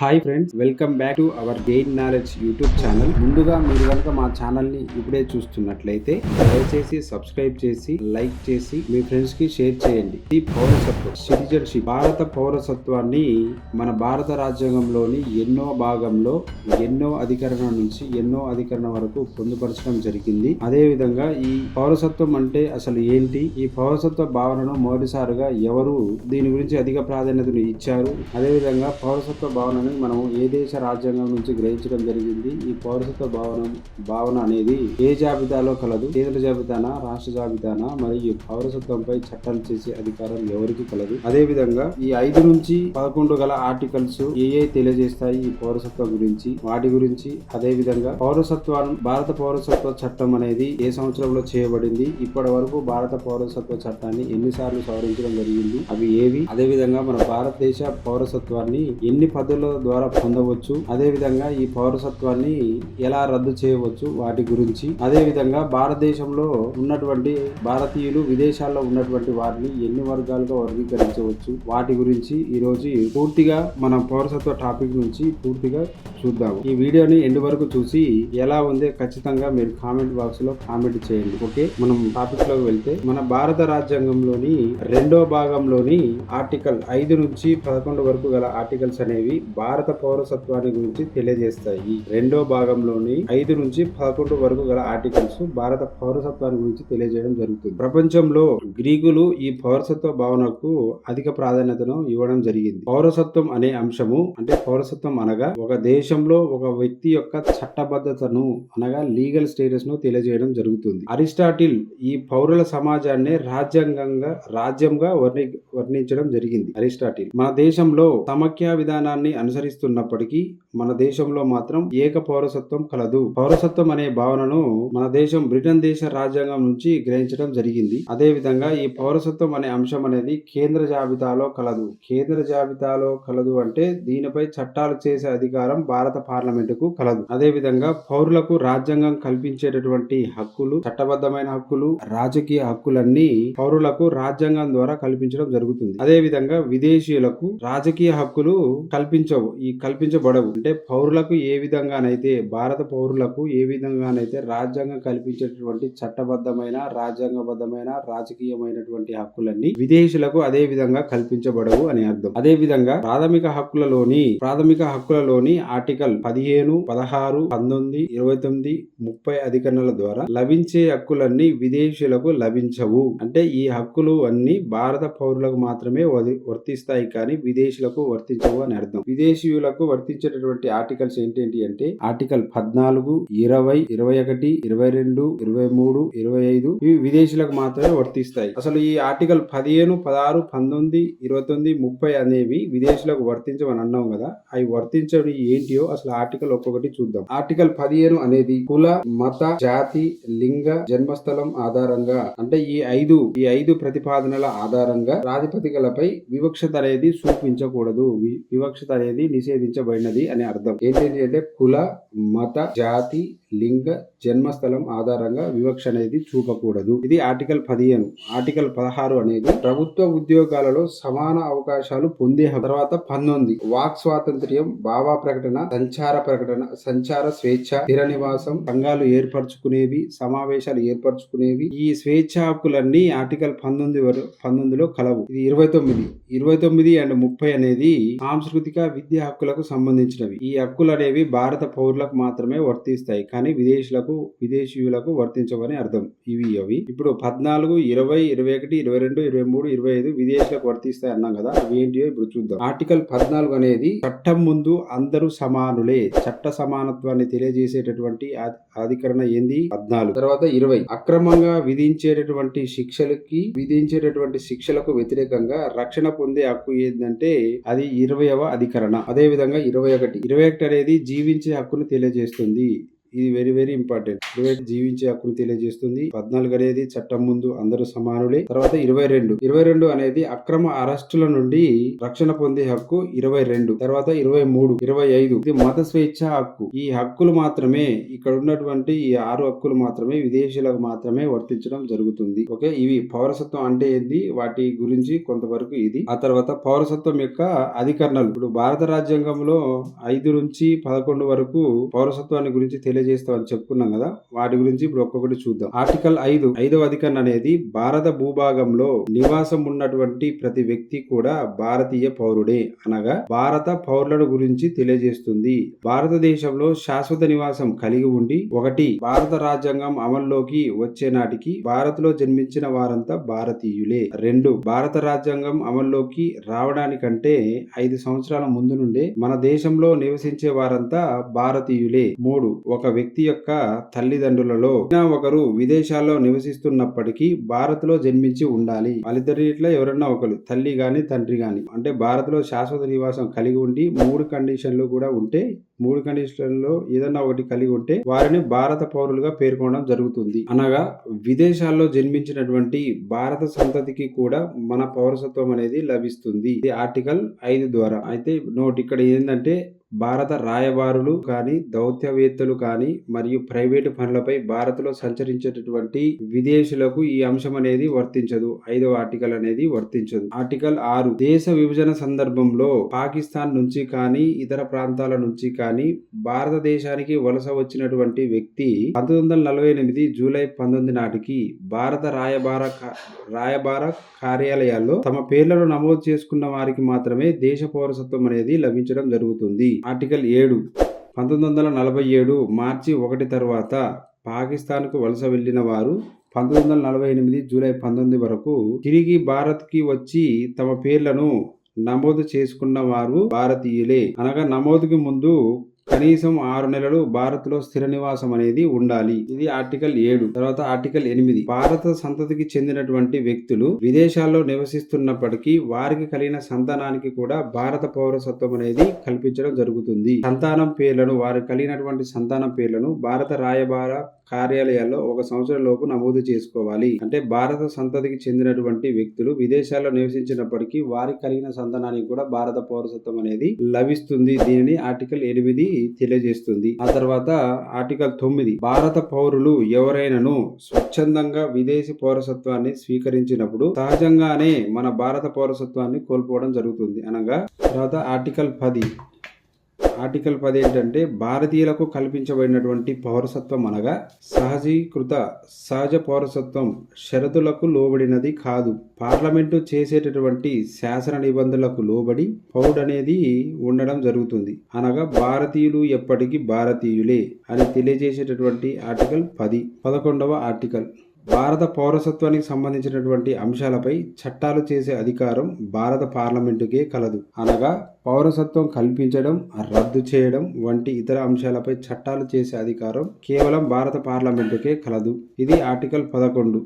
Hi friends welcome back to our gain knowledge YouTube channel. ముందుగా మీరు కనుక మా ఛానల్ని ఇప్పుడే చూస్తున్నట్లయితే దయచేసి సబ్స్క్రైబ్ చేసి లైక్ చేసి మీ ఫ్రెండ్స్కి షేర్ చేయండి. ఈ పౌరసత్వం సిటిజన్షిప్ భారత పౌరసత్వాన్ని మన భారత రాజ్యాంగంలోని ఎన్నో భాగంలో ఎన్నో అధికరణ నుంచి ఎన్నో అధికరణ వరకు పొందుపరచడం జరిగింది. అదే విధంగా ఈ పౌరసత్వం అంటే అసలు ఏంటి? ఈ పౌరసత్వ భావనను మొదటిసారిగా ఎవరు దీని గురించి అధిక ప్రాధాన్యతను ఇచ్చారు? అదేవిధంగా పౌరసత్వ భావనను మనం ఏ దేశ రాజ్యాంగం నుంచి గ్రహించడం జరిగింది? ఈ పౌరసత్వ భావన భావన అనేది ఏ జాబితాలో కలదు? కేంద్ర జాబితానా రాష్ట్ర జాబితానా? మరియు పౌరసత్వంపై చట్టాలు చేసే అధికారం ఎవరికి కలదు? అదే విధంగా ఈ ఐదు నుంచి పదకొండు గల ఆర్టికల్స్ ఏ తెలియజేస్తాయి ఈ పౌరసత్వం గురించి? వాటి గురించి అదే విధంగా పౌరసత్వం భారత పౌరసత్వ చట్టం అనేది ఏ సంవత్సరంలో చేయబడింది? ఇప్పటి వరకు భారత పౌరసత్వ చట్టాన్ని ఎన్నిసార్లు సవరించడం జరిగింది? అవి ఏవి? అదే విధంగా మన భారతదేశ పౌరసత్వాన్ని ఎన్ని పద్ధతుల ద్వారా పొందవచ్చు. అదే విధంగా ఈ పౌరసత్వాన్ని ఎలా రద్దు చేయవచ్చు వాటి గురించి. అదే విధంగా భారతదేశంలో ఉన్నటువంటి భారతీయులు విదేశాల్లో ఉన్నటువంటి వారిని ఎన్ని వర్గాలుగా వర్గీకరించవచ్చు వాటి గురించి ఈరోజు పూర్తిగా మన పౌరసత్వ టాపిక్ నుంచి పూర్తిగా చూద్దాము. ఈ వీడియోని ఎండ్ వరకు చూసి ఎలా ఉందో ఖచ్చితంగా మీరు కామెంట్ బాక్స్లో కామెంట్ చేయండి. ఓకే? మనం టాపిక్లోకి వెళ్తే మన భారత రాజ్యాంగంలోని రెండో భాగంలోని ఆర్టికల్ ఐదు నుంచి పదకొండు వరకు గల ఆర్టికల్స్ అనేవి భారత పౌరసత్వాన్ని గురించి తెలియజేస్తాయి. రెండో భాగంలోని ఐదు నుంచి పదకొండు వరకు గల ఆర్టికల్స్ భారత పౌరసత్వాన్ని గురించి తెలియజేయడం జరుగుతుంది. ప్రపంచంలో గ్రీకులు ఈ పౌరసత్వ భావనకు అధిక ప్రాధాన్యతను ఇవ్వడం జరిగింది. పౌరసత్వం అనే అంశము అంటే పౌరసత్వం అనగా ఒక దేశంలో ఒక వ్యక్తి యొక్క చట్టబద్ధతను అనగా లీగల్ స్టేటస్ను తెలియజేయడం జరుగుతుంది. అరిస్టాటిల్ ఈ పౌరుల సమాజాన్ని రాజ్యాంగంగా రాజ్యంగా వర్ణి వర్ణించడం జరిగింది. అరిస్టాటిల్ మన దేశంలో సమఖ్య విధానాన్ని అనుసరిస్తున్నప్పటికీ మన దేశంలో మాత్రం ఏక పౌరసత్వం కలదు. పౌరసత్వం అనే భావనను మన దేశం బ్రిటన్ దేశ రాజ్యాంగం నుంచి గ్రహించడం జరిగింది. అదే విధంగా ఈ పౌరసత్వం అనే అంశం అనేది కేంద్ర జాబితాలో కలదు. కేంద్ర జాబితాలో కలదు అంటే దీనిపై చట్టాలు చేసే అధికారం భారత పార్లమెంటుకు కలదు. అదే విధంగా పౌరులకు రాజ్యాంగం కల్పించేటటువంటి హక్కులు చట్టబద్ధమైన హక్కులు రాజకీయ హక్కులన్నీ పౌరులకు రాజ్యాంగం ద్వారా కల్పించడం జరుగుతుంది. అదే విధంగా విదేశీయులకు రాజకీయ హక్కులు కల్పించవు ఈ కల్పించబడవు. అంటే పౌరులకు ఏ విధంగానైతే భారత పౌరులకు ఏ విధంగానైతే రాజ్యాంగం కల్పించేటటువంటి చట్టబద్ధమైన రాజ్యాంగబద్ధమైన రాజకీయమైనటువంటి హక్కులన్నీ విదేశీయులకు అదే విధంగా కల్పించబడవు అని అర్థం. అదే విధంగా ప్రాథమిక హక్కులలోని ప్రాథమిక హక్కులలోని ఆర్టికల్ పదిహేను పదహారు పంతొమ్మిది ఇరవై తొమ్మిది ముప్పై అధికరణల ద్వారా లభించే హక్కులన్నీ విదేశీయులకు లభించవు. అంటే ఈ హక్కులు అన్ని భారత పౌరులకు మాత్రమే వది- వర్తిస్తాయి కానీ విదేశీలకు వర్తించవు అని అర్థం. విదేశీయులకు వర్తించేటటువంటి ఆర్టికల్స్ ఏంటేంటి అంటే ఆర్టికల్ పద్నాలుగు ఇరవై ఇరవై ఒకటి ఇరవై రెండు ఇరవై మూడు ఇరవై ఐదు ఇవి విదేశీలకు మాత్రమే వర్తిస్తాయి. అసలు ఈ ఆర్టికల్ పదిహేను పదహారు పంతొమ్మిది ఇరవై తొమ్మిది ముప్పై అనేవి విదేశీలకు వర్తించమని అన్నాం కదా అవి వర్తించడం ఏంటియో అసలు ఆర్టికల్ ఒక్కొక్కటి చూద్దాం. ఆర్టికల్ పదిహేను అనేది కుల మత జాతి లింగ జన్మస్థలం ఆధారంగా అంటే ఈ ఐదు ఈ ఐదు ప్రతిపాదనల ఆధారంగా ప్రాతిపదికలపై వివక్షత అనేది చూపించకూడదు. వి- వివక్షత అనేది నిషేధించబడినది అని అని అర్థం. ఏంటి అంటే కుల మత జాతి లింగ జన్మస్థలం ఆధారంగా వివక్ష అనేది చూపకూడదు. ఇది ఆర్టికల్ పదిహేను. ఆర్టికల్ పదహారు అనేది ప్రభుత్వ ఉద్యోగాలలో సమాన అవకాశాలు పొందే తర్వాత పంతొమ్మిది. వాక్ స్వాతంత్ర్యం భావ ప్రకటన సంచార ప్రకటన సంచార స్వేచ్ఛ స్థిర నివాసం సంఘాలు ఏర్పరచుకునేవి సమావేశాలు ఏర్పరచుకునేవి. ఈ స్వేచ్ఛ హక్కులన్నీ ఆర్టికల్ పంతొమ్మిది పంతొమ్మిదిలో కలవు. ఇది ఇరవై తొమ్మిది. ఇరవై తొమ్మిది అండ్ ముప్పై అనేది సాంస్కృతిక విద్యా హక్కులకు సంబంధించినవి. ఈ హక్కులు అనేవి భారత పౌరులకు మాత్రమే వర్తిస్తాయి. కానీ విదేశీయులకు విదేశీయులకు వర్తించవని అర్థం. ఇవి అవి. ఇప్పుడు పద్నాలుగు ఇరవై ఇరవై ఒకటి ఇరవై రెండు ఇరవై మూడు ఇరవై ఐదు విదేశీలకు వర్తిస్తాయి అన్నాం కదా అవి ఏంటియో ఇప్పుడు చూద్దాం. ఆర్టికల్ పద్నాలుగు అనేది చట్టం ముందు అందరూ సమానులే. చట్ట సమానత్వాన్ని తెలియజేసేటటువంటి అధికరణ ఏంది? పద్నాలుగు. తర్వాత ఇరవై. అక్రమంగా విధించేటటువంటి శిక్షలకి విధించేటటువంటి శిక్షలకు వ్యతిరేకంగా రక్షణ పొందే హక్కు ఏంటంటే అది ఇరవైవ అధికరణ. అదే విధంగా ఇరవై ఒకటి ఇరవై ఒకటి అనేది జీవించే హక్కును తెలియజేస్తుంది. ఇది వెరీ వెరీ ఇంపార్టెంట్ ఇరవై జీవించే హక్కును తెలియజేస్తుంది. పద్నాలుగు అనేది చట్టం ముందు అందరూ సమానులే. తర్వాత ఇరవై రెండు. ఇరవై రెండు అనేది అక్రమ అరెస్టుల నుండి రక్షణ పొందే హక్కు ఇరవై రెండు. తర్వాత ఇరవై మూడు. ఇరవై ఐదు. ఇది మత స్వేచ్ఛ హక్కు. ఈ హక్కులు మాత్రమే ఇక్కడ ఉన్నటువంటి ఈ ఆరు హక్కులు మాత్రమే విదేశీయులకు మాత్రమే వర్తించడం జరుగుతుంది. ఓకే? ఇవి పౌరసత్వం అంటే ఏంది? వాటి గురించి కొంతవరకు ఇది. ఆ తర్వాత పౌరసత్వం యొక్క అధికరణలు. ఇప్పుడు భారత రాజ్యాంగంలో ఐదు నుంచి పదకొండు వరకు పౌరసత్వాన్ని గురించి తెలియజేస్తామని చెప్పుకున్నాం కదా వాటి గురించి ఇప్పుడు ఒక్కొక్కటి చూద్దాం. ఆర్టికల్ ఐదు ఐదవ అధికరణ అనేది భారత భూభాగంలో నివాసం ఉన్నటువంటి ప్రతి వ్యక్తి కూడా భారతీయ పౌరుడే అనగా భారత పౌరులను గురించి తెలియజేస్తుంది. భారతదేశంలో శాశ్వత నివాసం కలిగి ఉండి ఒకటి భారత రాజ్యాంగం అమల్లోకి వచ్చే నాటికి భారత్లో జన్మించిన వారంతా భారతీయులే. రెండు భారత రాజ్యాంగం అమల్లోకి రావడానికంటే ఐదు సంవత్సరాల ముందు నుండే మన దేశంలో నివసించే వారంతా భారతీయులే. మూడు ఒక వ్యక్తి యొక్క తల్లిదండ్రులలో ఒకరు విదేశాల్లో నివసిస్తున్నప్పటికీ భారత్లో జన్మించి ఉండాలి. వాళ్ళిద్దరిట్లో ఎవరన్నా ఒకరు తల్లి గాని తండ్రి గాని. అంటే భారత్లో శాశ్వత నివాసం కలిగి ఉండి మూడు కండిషన్లు కూడా ఉంటే మూడు కండిషన్లలో ఏదన్నా ఒకటి కలిగి ఉంటే వారిని భారత పౌరులుగా పేర్కొనడం జరుగుతుంది. అనగా విదేశాల్లో జన్మించినటువంటి భారత సంతతికి కూడా మన పౌరసత్వం అనేది లభిస్తుంది. ఇది ఆర్టికల్ ఐదు ద్వారా. అయితే నోట్ ఇక్కడ ఏంటంటే భారత రాయబారులు కానీ దౌత్యవేత్తలు కానీ మరియు ప్రైవేటు పనులపై భారత్లో సంచరించేటటువంటి విదేశీయులకు ఈ అంశం అనేది వర్తించదు. ఐదవ ఆర్టికల్ అనేది వర్తించదు. ఆర్టికల్ ఆరు. దేశ విభజన సందర్భంలో పాకిస్తాన్ నుంచి కానీ ఇతర ప్రాంతాల నుంచి కానీ భారతదేశానికి వలస వచ్చినటువంటి వ్యక్తి పంతొమ్మిది వందల నలభై ఎనిమిది జూలై పంతొమ్మిది నాటికి భారత రాయబార రాయబార కార్యాలయాల్లో తమ పేర్లను నమోదు చేసుకున్న వారికి మాత్రమే దేశ పౌరసత్వం అనేది లభించడం జరుగుతుంది. ఆర్టికల్ ఏడు పంతొమ్మిది వందల నలభై ఏడు మార్చి ఒకటి తర్వాత పాకిస్తాన్కు వలస వెళ్ళిన వారు పంతొమ్మిది వందల నలభై ఎనిమిది జూలై పంతొమ్మిది వరకు తిరిగి భారత్కి వచ్చి తమ పేర్లను నమోదు చేసుకున్న వారు భారతీయులే. అనగా నమోదుకి ముందు కనీసం ఆరు నెలలు భారత్లో స్థిర నివాసం అనేది ఉండాలి. ఇది ఆర్టికల్ ఏడు. తర్వాత ఆర్టికల్ ఎనిమిది. భారత సంతతికి చెందినటువంటి వ్యక్తులు విదేశాల్లో నివసిస్తున్నప్పటికీ వారికి కలిగిన సంతానానికి కూడా భారత పౌరసత్వం అనేది కల్పించడం జరుగుతుంది. సంతానం పేర్లను వారికి కలిగినటువంటి సంతానం పేర్లను భారత రాయబార కార్యాలయాల్లో ఒక సంవత్సరం లోపు నమోదు చేసుకోవాలి. అంటే భారత సంతతికి చెందినటువంటి వ్యక్తులు విదేశాల్లో నివసించినప్పటికీ వారికి కలిగిన సంతానానికి కూడా భారత పౌరసత్వం అనేది లభిస్తుంది. దీనిని ఆర్టికల్ ఎనిమిది తెలియజేస్తుంది. ఆ తర్వాత ఆర్టికల్ తొమ్మిది. భారత పౌరులు ఎవరైనాను స్వచ్ఛందంగా విదేశీ పౌరసత్వాన్ని స్వీకరించినప్పుడు సహజంగానే మన భారత పౌరసత్వాన్ని కోల్పోవడం జరుగుతుంది అనగా తర్వాత ఆర్టికల్ పది. ఆర్టికల్ పది ఏంటంటే భారతీయులకు కల్పించబడినటువంటి పౌరసత్వం అనగా సహజీకృత సహజ పౌరసత్వం షరతులకు లోబడినది కాదు. పార్లమెంటు చేసేటటువంటి శాసన నిబంధనలకు లోబడి పౌరుడనేది ఉండడం జరుగుతుంది. అనగా భారతీయులు ఎప్పటికీ భారతీయులే అని తెలియజేసేటటువంటి ఆర్టికల్ పది పదకొండవ ఆర్టికల్. భారత పౌరసత్వానికి సంబంధించినటువంటి అంశాలపై చట్టాలు చేసే అధికారం భారత పార్లమెంటుకే కలదు. అనగా పౌరసత్వం కల్పించడం రద్దు చేయడం వంటి ఇతర అంశాలపై చట్టాలు చేసే అధికారం కేవలం భారత పార్లమెంటుకే కలదు. ఇది ఆర్టికల్ పదకొండు.